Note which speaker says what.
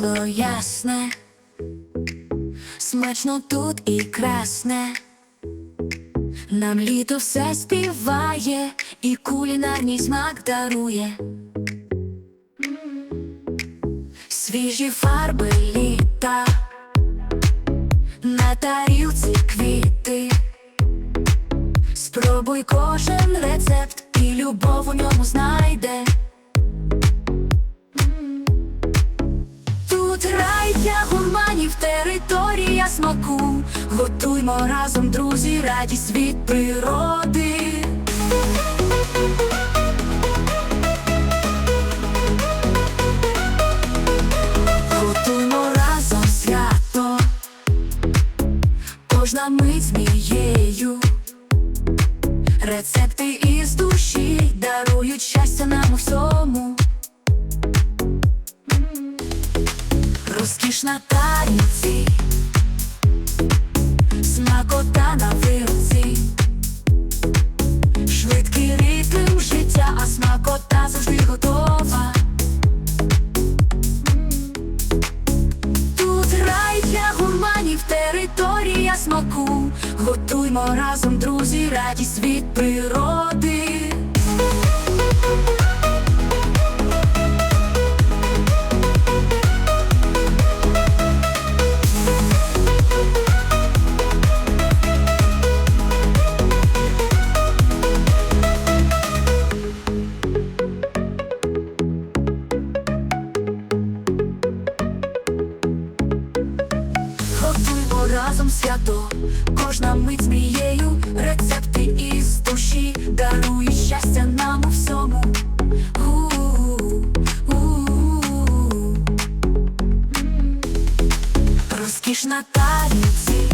Speaker 1: корисне, смачно тут і красне. Нам літо все співає і кулінарний смак дарує. Свіжі фарби літа, на тарілці квіти. Спробуй кожен рецепт і любов у ньому знайде. Гурманів, територія смаку. Готуймо разом, друзі, радість від природи. Готуймо разом свято, кожна мить змією. Рецепти із душі дарують щастя нам у всьому. На тарілці, смакота на вилці, швидкий ритм життя, а смакота завжди готова. Тут рай для гурманів, територія смаку. Готуймо разом, друзі, радість від природи. Свято, кожна мить змією, рецепти із душі дарує щастя нам у всьому. У-у-у. Розкіш на тарілці,